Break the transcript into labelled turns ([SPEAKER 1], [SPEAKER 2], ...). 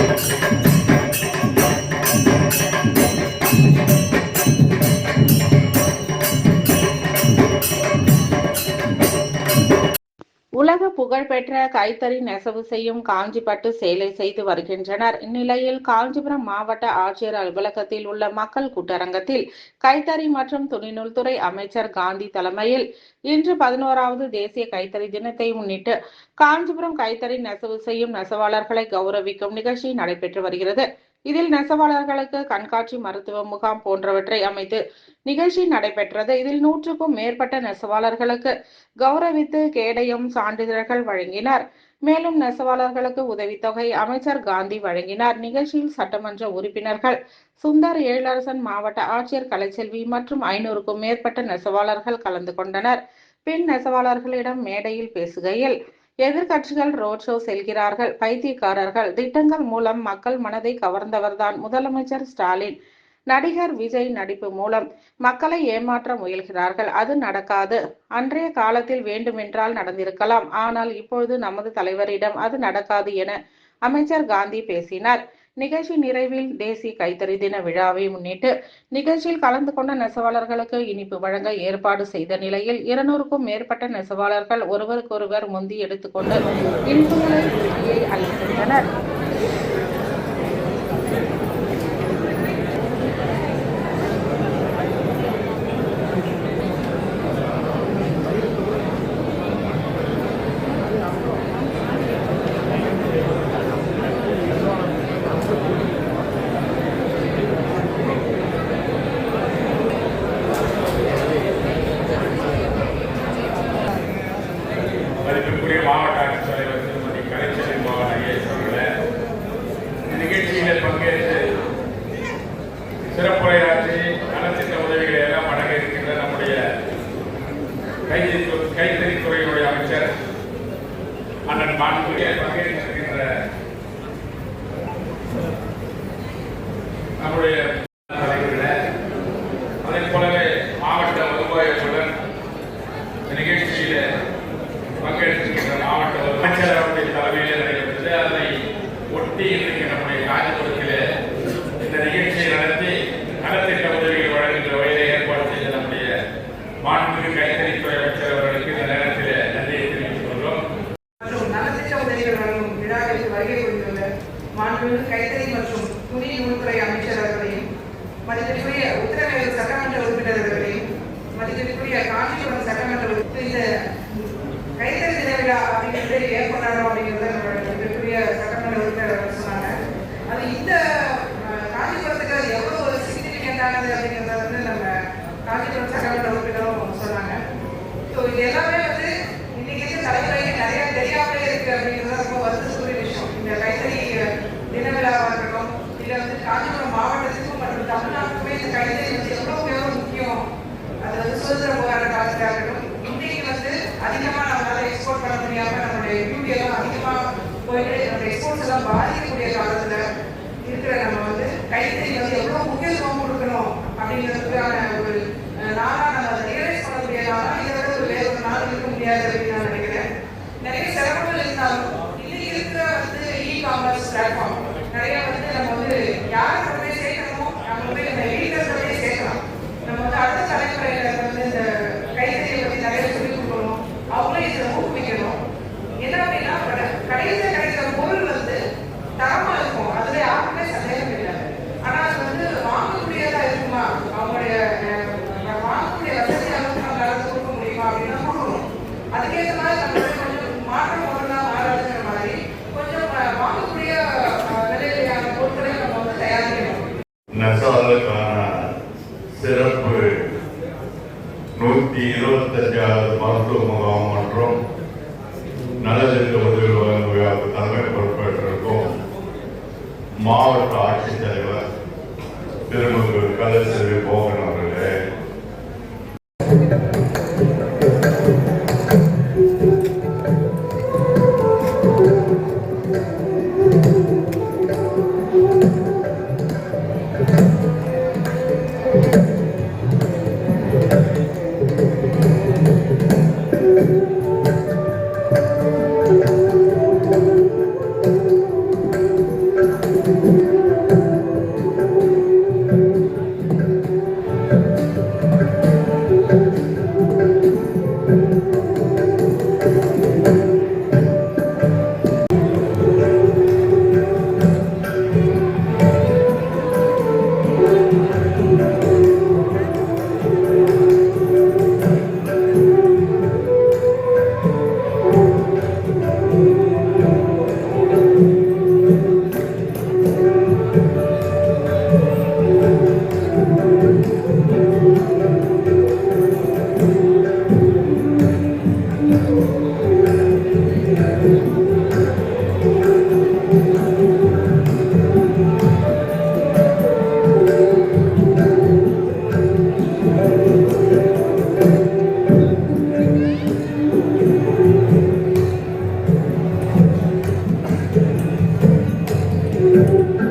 [SPEAKER 1] Thank you. உலக புகழ்பெற்ற கைத்தறி நெசவு செய்யும் காஞ்சிப்பட்டு சேலை செய்து வருகின்றனர். இந்நிலையில் காஞ்சிபுரம் மாவட்ட ஆட்சியர் அலுவலகத்தில் உள்ள மக்கள் கூட்டரங்கத்தில் கைத்தறி மற்றும் துணிநூல்துறை அமைச்சர் காந்தி தலைமையில் இன்று பதினோராவது தேசிய கைத்தறி தினத்தை முன்னிட்டு காஞ்சிபுரம் கைத்தறி நெசவு செய்யும் நெசவாளர்களை கௌரவிக்கும் நிகழ்ச்சி நடைபெற்று வருகிறது. இதில் நெசவாளர்களுக்கு கண்காட்சி மருத்துவ முகாம் போன்றவற்றை அமைத்து நிகழ்ச்சி நடைபெற்றது. இதில் நூற்றுக்கும் மேற்பட்ட நெசவாளர்களுக்கு கௌரவித்து கேடயம் சான்றிதழ்கள் வழங்கினார். மேலும் நெசவாளர்களுக்கு உதவித்தொகை அமைச்சர் காந்தி வழங்கினார். நிகழ்ச்சியில் சட்டமன்ற உறுப்பினர்கள் சுந்தர் ஏழரசன் மாவட்ட ஆட்சியர் கலைச்செல்வி மற்றும் ஐநூறுக்கும் மேற்பட்ட நெசவாளர்கள் கலந்து கொண்டனர். பின் நெசவாளர்களிடம் மேடையில் பேசுகையில் எதிர்க்கட்சிகள் ரோட் ஷோ செல்கிறார்கள். பைத்தியக்காரர்கள். திட்டங்கள் மூலம் மக்கள் மனதை கவர்ந்தவர்தான். முதலமைச்சர் ஸ்டாலின். நடிகர் விஜய் நடிப்பு மூலம் மக்களை ஏமாற்ற முயல்கிறார்கள். அது நடக்காது. அன்றைய காலத்தில் வேண்டுமென்றால் நடந்திருக்கலாம். ஆனால் இப்பொழுது நமது தலைவரிடம் அது நடக்காது என அமைச்சர் காந்தி பேசினார். நிகழ்ச்சி நிறைவில் தேசிய கைத்தறி தின விழாவை முன்னிட்டு நிகழ்ச்சியில் கலந்து கொண்ட நெசவாளர்களுக்கு இனிப்பு வழங்க ஏற்பாடு செய்த நிலையில் இருநூறுக்கும் மேற்பட்ட நெசவாளர்கள் ஒருவருக்கொருவர் முந்தி எடுத்துக்கொண்டு இனிப்புகளை உருகியை அளிக்கின்றனர்
[SPEAKER 2] மதிப்பிற்குரிய மாவட்ட ஆட்சித்தலைவர் திருமதி கலைச்செல்வி மோகன் ஐஏஎஸ் அவர்களே இந்த நிகழ்ச்சியில் பங்கேற்று சிறப்புரையாற்றி நலத்திட்ட உதவிகளை எல்லாம் வழங்க இருக்கின்ற நம்முடைய கைத்தறி கைத்தறித்துறையினுடைய அமைச்சர் அண்ணன் மாண்புடைய பங்கேற்றிருக்கின்ற நம்முடைய தலைவர்களே அதைப் போலவே மாவட்ட வருவாயுடன் இந்த நிகழ்ச்சியில பங்கெடுத்திருக்கின்ற மாவட்ட அமைச்சர் அவருடைய தலைமையில் நடைபெற்றது. அதனை ஒட்டி இன்றைக்கு நம்முடைய காஞ்சிபுரத்தில் இந்த நிகழ்ச்சியை நடத்தி நலத்திட்ட உதவிகள் வழங்குகின்ற வகையிலே ஏற்பாடு செய்த நம்முடைய மாண்புமிகு கைத்தறித்துறை அமைச்சர் அவர்களுக்கு இந்த நேரத்தில் நன்றியை தெரிவித்துக் கொள்கிறோம்.
[SPEAKER 3] மற்றும் நலத்திட்ட உதவிகள் வழங்கும் விழாவிற்கு வருகை புரிந்துள்ள மாண்புமிகு கைத்தறி மற்றும் துணி உள்துறை அமைச்சர் அவர்களையும் மதிப்பிற்குரிய உத்தரமேரூர் சட்டமன்ற உறுப்பினர் அவர்களையும் மதிப்பிற்குரிய காஞ்சிபுரம் சட்டமன்ற உறுப்பினர் இந்த கைத்தறி தின விழா அப்படிங்கிறது ஏன் கொண்டாடுறோம் அப்படிங்கிறத நம்மளோட மதிப்பிற்குரிய சட்டமன்ற உறுப்பினர் அவர்கள் சொன்னாங்க. அது இந்த காஞ்சிபுரத்துக்கு அது எவ்வளவு ஒரு சிக்னிஃபிகண்டானது அப்படிங்கிறத வந்து நம்ம காஞ்சிபுரம் சட்டமன்ற உறுப்பினரும் சொன்னாங்க. ஸோ இது எல்லாமே வந்து இன்னைக்கு இருக்க தலைமுறைக்கு நிறைய தெரியாமலே இருக்கு அப்படிங்கிறது ரொம்ப வருத்தத்துக்குரிய விஷயம் இந்த கைத்தறி தின விழாவாக இருக்கட்டும் இல்லை வந்து காஞ்சிபுரம் மாவட்டத்துக்கும் மற்றும் தமிழ்நாட்டுக்குமே இந்த கைத்தறி வந்து எவ்வளோ எவ்வளோ முக்கியம் அது வந்து சுதந்திர போராட்ட காலத்தாக இருக்கட்டும் இன்னைக்கு வந்து அதிகமாக நம்மளால எக்ஸ்போர்ட் பண்ண முடியாம நம்மளுடைய பியூட்டி எல்லாம் அதிகமாக போயிட்டு எக்ஸ்போர்ட்ஸ் எல்லாம் பாதிக்கக்கூடிய காலத்துல இருக்கிற நம்ம வந்து கைத்தறி வந்து எவ்வளோ முக்கியத்துவம் கொடுக்கணும் அப்படிங்கிறதுக்கான ஒரு அஹ், நாளா நம்ம அதை ரியலைஸ் பண்ணக்கூடிய நாளா இதை விட ஒரு வேற ஒரு நாள் இருக்க முடியாது அப்படின்னு நான் நினைக்கிறேன். நிறைய சிரமங்கள் இருந்தாலும் இன்னைக்கு இருக்கிற வந்து இ காமர்ஸ் பிளாட்ஃபார்ம் நிறைய வந்து நம்ம வந்து யாரை கொண்டு சேர்க்கணுமோ நம்ம போய் நம்ம வீட்டில் கொண்டு போய் சேர்க்கலாம். நம்ம வந்து அடுத்த தலைமுறையில வந்து இந்த கைத்தறியை பத்தி நிறைய சொல்லிக் கொடுக்கணும். அவங்களே இதில் ஊக்குவிக்கணும். என்ன அப்படின்னா கட- அதுக்கேற்ற மாதிரி நம்ம கொஞ்சம் மாற்றம் மாதிரி கொஞ்சம் வாங்கக்கூடிய விலையிலான பொருட்களை நம்ம வந்து தயாரிக்கணும்.
[SPEAKER 4] நெசவாளருக்கான சிறப்பு இருபத்தஞ்சாவது மருத்துவ முகாம் மற்றும் நலத்திட்ட உதவி தலைமை பொறுப்பேற்றிருக்கும். மாவட்ட ஆட்சித்தலைவர் திருமதி கலைச்செல்வி போகணும் Thank
[SPEAKER 3] you.